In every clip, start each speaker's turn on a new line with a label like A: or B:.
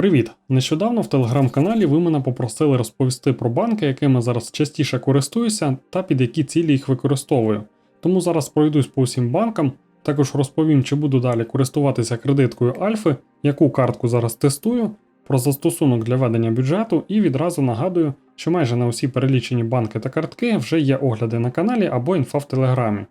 A: Привіт! Нещодавно в телеграм-каналі ви мене попросили розповісти про банки, якими зараз частіше користуюся та під які цілі їх використовую. Тому зараз пройдусь по усім банкам, також розповім, чи буду далі користуватися кредиткою Альфи, яку картку зараз тестую, про застосунок для ведення бюджету і відразу нагадую, що майже на усі перелічені банки та картки вже є огляди на каналі або інфа в телеграмі.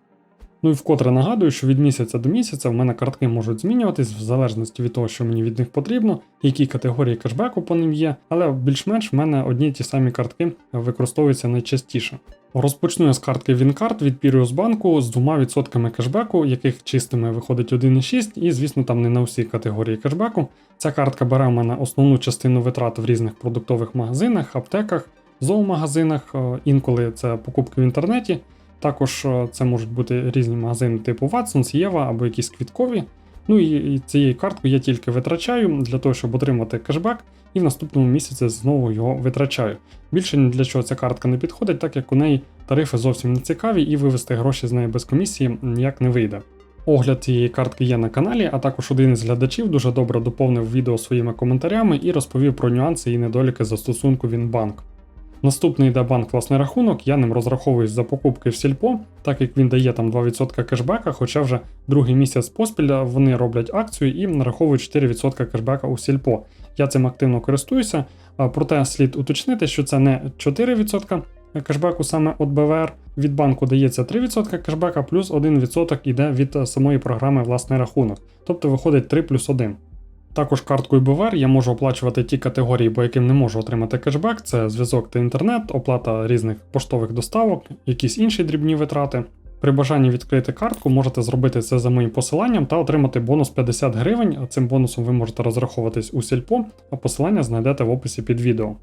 A: Ну і вкотре нагадую, що від місяця до місяця в мене картки можуть змінюватись в залежності від того, що мені від них потрібно, які категорії кешбеку по ним є, але більш-менш в мене одні й ті самі картки використовуються найчастіше. Розпочну я з картки WinCard від Pirius банку з 2% кешбеку, яких чистими виходить 1,6, і звісно там не на всі категорії кешбеку. Ця картка бере у мене основну частину витрат в різних продуктових магазинах, аптеках, зоомагазинах, е, інколи це покупки в інтернеті. Також е, це можуть бути різні магазини типу Watsons, Єва або якісь квіткові. Ну і цією карткою я тільки витрачаю для того, щоб отримати кешбек, і в наступному місяці знову його витрачаю. Більше ні для чого ця картка не підходить, так як у неї тарифи зовсім не цікаві, і вивести гроші з неї без комісії ніяк не вийде. Огляд цієї картки є на каналі, а також один із глядачів дуже добре доповнив відео своїми коментарями і розповів про нюанси і недоліки застосунку Вінбанк. Наступний йде банк власний рахунок, я ним розраховуюсь за покупки в сільпо, так як він дає там 2% кешбека, хоча вже другий місяць поспіль вони роблять акцію і нараховують 4% кешбека у сільпо. Я цим активно користуюся, проте слід уточнити, що це не 4% кешбеку саме від БВР, від банку дається 3% кешбека, плюс 1% іде від самої програми власний рахунок. Тобто виходить 3 плюс 1. Також карткою БВР я можу оплачувати ті категорії, по яким не можу отримати кешбек: це зв'язок та інтернет, оплата різних поштових доставок, якісь інші дрібні витрати. При бажанні відкрити картку можете зробити це за моїм посиланням та отримати бонус 50 гривень. Цим бонусом ви можете розраховуватись у сільпо, а посилання знайдете в описі під відео.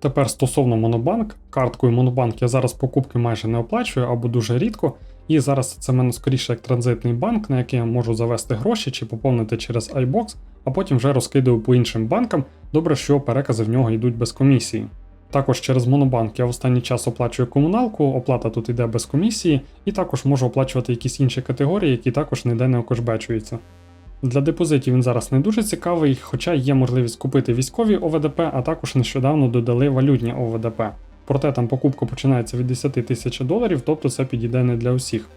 A: Тепер стосовно Монобанк, карткою Монобанк я зараз покупки майже не оплачую або дуже рідко, і зараз це в мене скоріше як транзитний банк, на який я можу завести гроші чи поповнити через iBox, а потім вже розкидаю по іншим банкам. Добре, що перекази в нього йдуть без комісії. Також через Монобанк я в останній час оплачую комуналку, оплата тут йде без комісії, і також можу оплачувати якісь інші категорії, які також ніде не окошбечуються. Для депозитів він зараз не дуже цікавий, хоча є можливість купити військові ОВДП, а також нещодавно додали валютні ОВДП. Проте там покупка починається від 10 тисяч доларів, тобто це підійде не для усіх.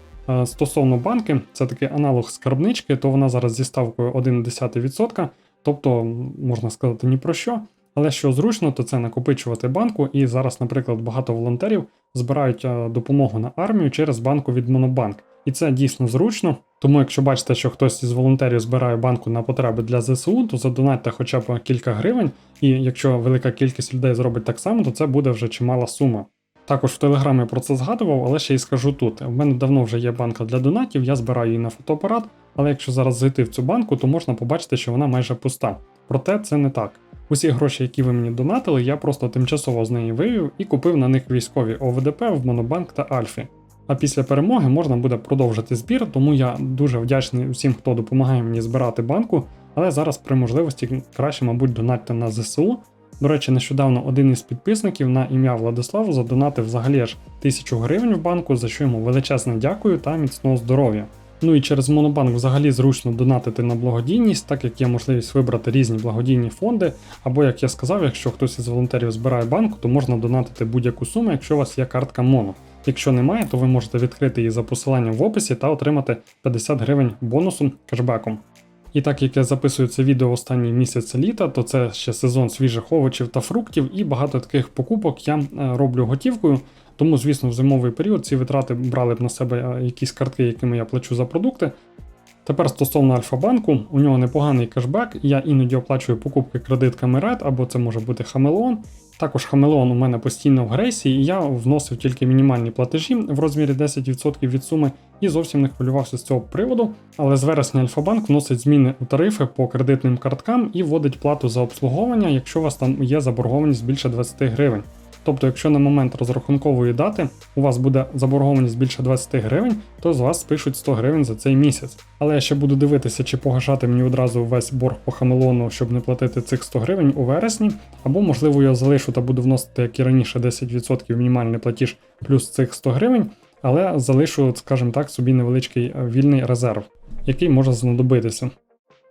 A: Стосовно банки, це такий аналог скарбнички, то вона зараз зі ставкою 1,1%, тобто можна сказати ні про що. Але що зручно, то це накопичувати банку. І зараз, наприклад, багато волонтерів збирають допомогу на армію через банку від Монобанк. І це дійсно зручно. Тому, якщо бачите, що хтось із волонтерів збирає банку на потреби для ЗСУ, то задонатьте хоча б кілька гривень, і якщо велика кількість людей зробить так само, то це буде вже чимала сума. Також в телеграмі про це згадував, але ще й скажу тут. У мене давно вже є банка для донатів, я збираю її на фотоапарат, але якщо зараз зайти в цю банку, то можна побачити, що вона майже пуста. Проте це не так. Усі гроші, які ви мені донатили, я просто тимчасово з неї вивів і купив на них військові ОВДП в Монобанк та Альфі. А після перемоги можна буде продовжити збір, тому я дуже вдячний усім, хто допомагає мені збирати банку. Але зараз при можливості краще, мабуть, донатьте на ЗСУ. До речі, нещодавно один із підписників на ім'я Владислав задонатив взагалі аж тисячу гривень в банку, за що йому величезне дякую та міцного здоров'я. Ну і через Монобанк взагалі зручно донатити на благодійність, так як є можливість вибрати різні благодійні фонди. Або, як я сказав, якщо хтось із волонтерів збирає банку, то можна донатити будь-яку суму, якщо у вас є картка Моно. Якщо немає, то ви можете відкрити її за посиланням в описі та отримати 50 гривень бонусом кешбеком. І так як я записую це відео останній місяць літа, то це ще сезон свіжих овочів та фруктів, і багато таких покупок я е, роблю готівкою. Тому, звісно, в зимовий період ці витрати брали б на себе е, якісь картки, якими я плачу за продукти. Тепер стосовно Альфа-банку, у нього непоганий кешбек, я іноді оплачую покупки кредитками Red, або це може бути Хамелеон. Також Хамелеон у мене постійно в грейсі, і я вносив тільки мінімальні платежі в розмірі 10% від суми і зовсім не хвилювався з цього приводу. Але з вересня Альфа-банк вносить зміни у тарифи по кредитним карткам і вводить плату за обслуговування, якщо у вас там є заборгованість більше 20 гривень. Тобто, якщо на момент розрахункової дати у вас буде заборгованість більше 20 гривень, то з вас спишуть 100 гривень за цей місяць. Але я ще буду дивитися, чи погашати мені одразу весь борг по хамелону, щоб не платити цих 100 гривень у вересні, або, можливо, я залишу та буду вносити, як і раніше, 10% мінімальний платіж плюс цих 100 гривень, але залишу, скажімо так, собі невеличкий вільний резерв, який може знадобитися.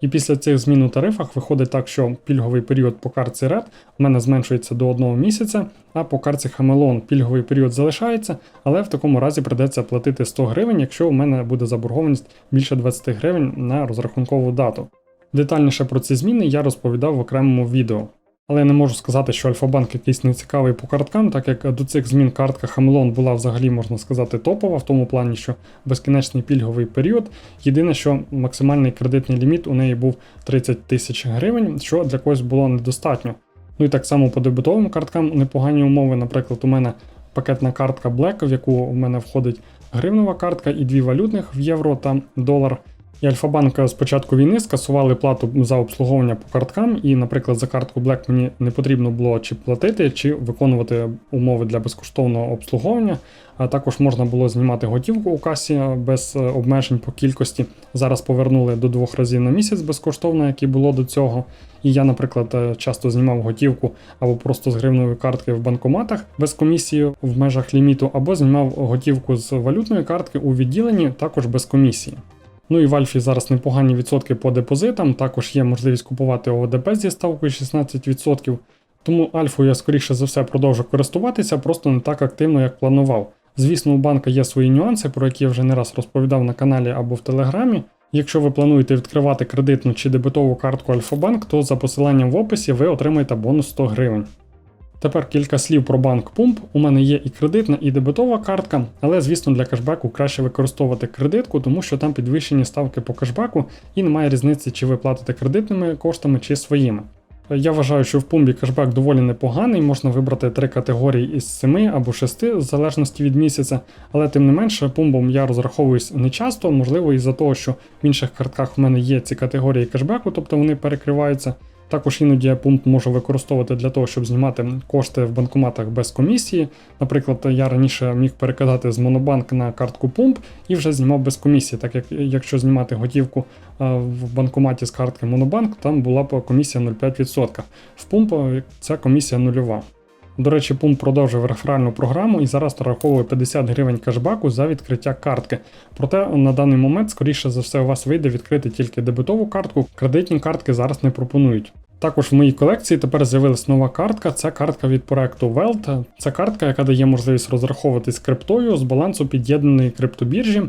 A: І після цих змін у тарифах виходить так, що пільговий період по картці Red у мене зменшується до одного місяця, а по картці Хамелон пільговий період залишається, але в такому разі придеться платити 100 гривень, якщо у мене буде заборгованість більше 20 гривень на розрахункову дату. Детальніше про ці зміни я розповідав в окремому відео. Але я не можу сказати, що Альфа-банк якийсь нецікавий по карткам, так як до цих змін картка Хамелон була взагалі, можна сказати, топова, в тому плані, що безкінечний пільговий період. Єдине, що максимальний кредитний ліміт у неї був 30 тисяч гривень, що для когось було недостатньо. Ну і так само по дебетовим карткам непогані умови. Наприклад, у мене пакетна картка Black, в яку у мене входить гривнева картка і дві валютних в євро та долар. І Альфа-банк з початку війни скасували плату за обслуговування по карткам, і, наприклад, за картку Black мені не потрібно було чи платити, чи виконувати умови для безкоштовного обслуговування. А також можна було знімати готівку у касі без е, обмежень по кількості. Зараз повернули до двох разів на місяць безкоштовно, як і було до цього. І я, наприклад, е, часто знімав готівку або просто з гривневої картки в банкоматах без комісії в межах ліміту, або знімав готівку з валютної картки у відділенні також без комісії. Ну і в Альфі зараз непогані відсотки по депозитам, також є можливість купувати ОДП зі ставкою 16%. Тому Альфою я скоріше за все продовжу користуватися, просто не так активно, як планував. Звісно, у банка є свої нюанси, про які я вже не раз розповідав на каналі або в Телеграмі. Якщо ви плануєте відкривати кредитну чи дебетову картку Альфа-Банк, то за посиланням в описі ви отримаєте бонус 100 гривень. Тепер кілька слів про банк Pump. У мене є і кредитна, і дебетова картка, але, звісно, для кешбеку краще використовувати кредитку, тому що там підвищені ставки по кешбеку і немає різниці, чи ви платите кредитними коштами чи своїми. Я вважаю, що в пумбі кешбек доволі непоганий, можна вибрати три категорії із 7 або 6, в залежності від місяця, але тим не менше, пумбом я розраховуюсь не часто, можливо, із-за того, що в інших картках в мене є ці категорії кешбеку, тобто вони перекриваються. Також іноді пункт можу використовувати для того, щоб знімати кошти в банкоматах без комісії. Наприклад, я раніше міг перекидати з Монобанк на картку Пумп і вже знімав без комісії, так як якщо знімати готівку в банкоматі з картки Монобанк, там була б комісія 0,5%. В Пумп ця комісія нульова. До речі, Пумп продовжив реферальну програму і зараз нараховує 50 гривень кешбаку за відкриття картки. Проте на даний момент, скоріше за все, у вас вийде відкрити тільки дебетову картку, кредитні картки зараз не пропонують. Також в моїй колекції тепер з'явилась нова картка. Це картка від проекту Welt. Це картка, яка дає можливість розраховуватись криптою з балансу під'єднаної криптобіржі.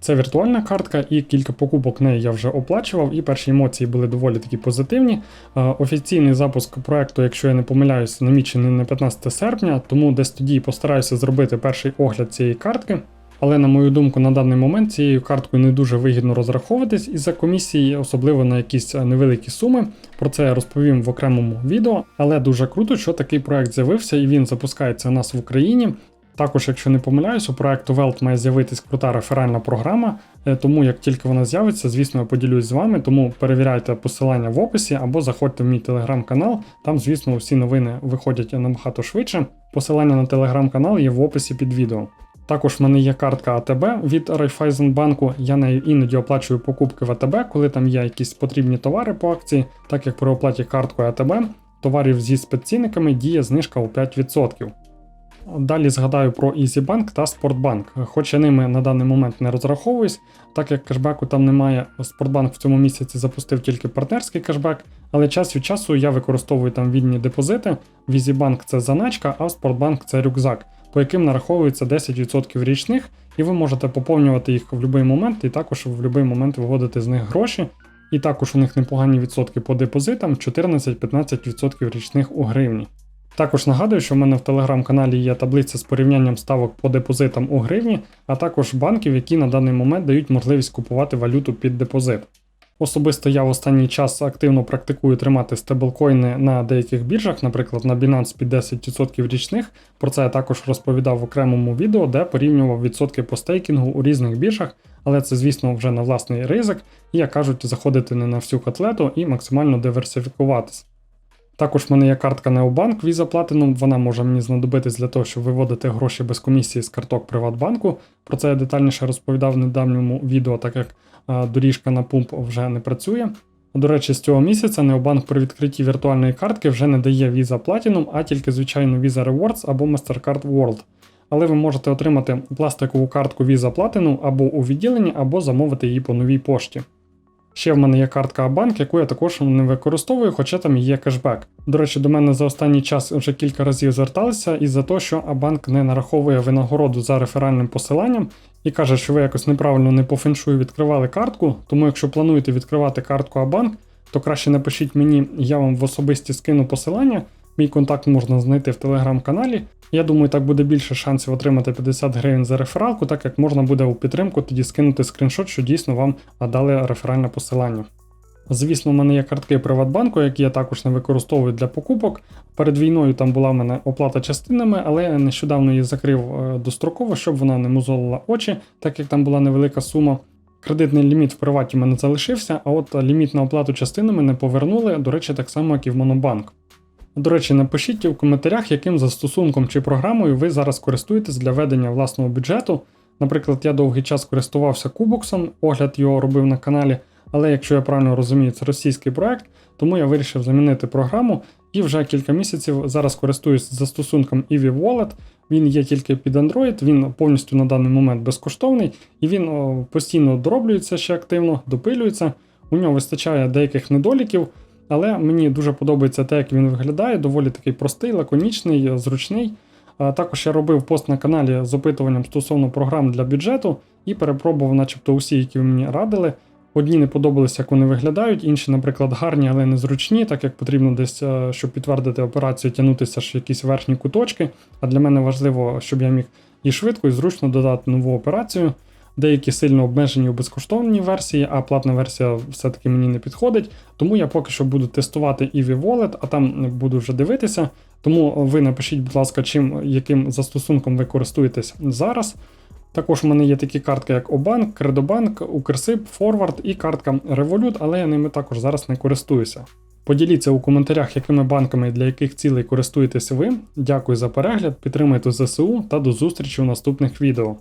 A: Це віртуальна картка, і кілька покупок неї я вже оплачував, і перші емоції були доволі такі позитивні. Офіційний запуск проекту, якщо я не помиляюсь, намічений на 15 серпня, тому десь тоді постараюся зробити перший огляд цієї картки. Але, на мою думку, на даний момент цією карткою не дуже вигідно розраховуватись із-за комісії, особливо на якісь невеликі суми. Про це я розповім в окремому відео. Але дуже круто, що такий проект з'явився і він запускається у нас в Україні. Також, якщо не помиляюсь, у проекту Welt має з'явитись крута реферальна програма, е, тому як тільки вона з'явиться, звісно, я поділюсь з вами, тому перевіряйте посилання в описі або заходьте в мій телеграм-канал. Там, звісно, всі новини виходять набагато швидше. Посилання на телеграм-канал є в описі під відео. Також в мене є картка АТБ від Райфайзенбанку. Я нею іноді оплачую покупки в АТБ, коли там є якісь потрібні товари по акції, так як при оплаті карткою АТБ товарів зі спеццінниками діє знижка у 5%. Далі згадаю про EasyBank та Спортбанк. Хоч я ними на даний момент не розраховуюсь, так як кешбеку там немає, Спортбанк в цьому місяці запустив тільки партнерський кешбек, але час від часу я використовую там вільні депозити. В EasyBank це заначка, а в Спортбанк це рюкзак по яким нараховується 10% річних, і ви можете поповнювати їх в будь-який момент, і також в будь-який момент виводити з них гроші. І також у них непогані відсотки по депозитам 14-15% річних у гривні. Також нагадую, що в мене в телеграм-каналі є таблиця з порівнянням ставок по депозитам у гривні, а також банків, які на даний момент дають можливість купувати валюту під депозит. Особисто я в останній час активно практикую тримати стеблкоїни на деяких біржах, наприклад, на Binance під 10% річних. Про це я також розповідав в окремому відео, де порівнював відсотки по стейкінгу у різних біржах, але це, звісно, вже на власний ризик, і як кажуть, заходити не на всю котлету і максимально диверсифікуватись. Також в мене є картка Neobank Visa Platinum, вона може мені знадобитись для того, щоб виводити гроші без комісії з карток Приватбанку. Про це я детальніше розповідав в недавньому відео, так як доріжка на пумп вже не працює. До речі, з цього місяця Neobank при відкритті віртуальної картки вже не дає Visa Platinum, а тільки звичайну Visa Rewards або Mastercard World. Але ви можете отримати пластикову картку Visa Platinum або у відділенні, або замовити її по новій пошті. Ще в мене є картка Абанк, яку я також не використовую, хоча там є кешбек. До речі, до мене за останній час вже кілька разів зверталися із-за те, що Абанк не нараховує винагороду за реферальним посиланням і каже, що ви якось неправильно не по феншую відкривали картку. Тому, якщо плануєте відкривати картку Абанк, то краще напишіть мені, я вам в особисті скину посилання. Мій контакт можна знайти в телеграм-каналі. Я думаю, так буде більше шансів отримати 50 гривень за рефералку, так як можна буде у підтримку тоді скинути скріншот, що дійсно вам дали реферальне посилання. Звісно, в мене є картки Приватбанку, які я також не використовую для покупок. Перед війною там була в мене оплата частинами, але я нещодавно її закрив е, достроково, щоб вона не мозолила очі, так як там була невелика сума. Кредитний ліміт в приваті в мене залишився, а от ліміт на оплату частинами не повернули, до речі, так само, як і в Монобанк. До речі, напишіть у коментарях, яким застосунком чи програмою ви зараз користуєтесь для ведення власного бюджету. Наприклад, я довгий час користувався Кубоксом, огляд його робив на каналі, але якщо я правильно розумію, це російський проект, тому я вирішив замінити програму і вже кілька місяців зараз користуюсь застосунком Eevee Wallet. Він є тільки під Android, він повністю на даний момент безкоштовний і він постійно дороблюється ще активно, допилюється. У нього вистачає деяких недоліків. Але мені дуже подобається те, як він виглядає, доволі такий простий, лаконічний, зручний. Також я робив пост на каналі з опитуванням стосовно програм для бюджету і перепробував, начебто, усі, які мені радили. Одні не подобалися, як вони виглядають, інші, наприклад, гарні, але незручні, так як потрібно десь, е, щоб підтвердити операцію, тягнутися ж якісь верхні куточки. А для мене важливо, щоб я міг і швидко, і зручно додати нову операцію. Деякі сильно обмежені у безкоштовній версії, а платна версія все-таки мені не підходить. Тому я поки що буду тестувати Eevee Wallet, а там буду вже дивитися. Тому ви напишіть, будь ласка, чим яким застосунком ви користуєтесь зараз. Також в мене є такі картки, як Обанк, Кредобанк, Укрсиб, Форвард і картка Revolut, але я ними також зараз не користуюся. Поділіться у коментарях, якими банками для яких цілей користуєтесь ви. Дякую за перегляд, підтримайте ЗСУ та до зустрічі у наступних відео.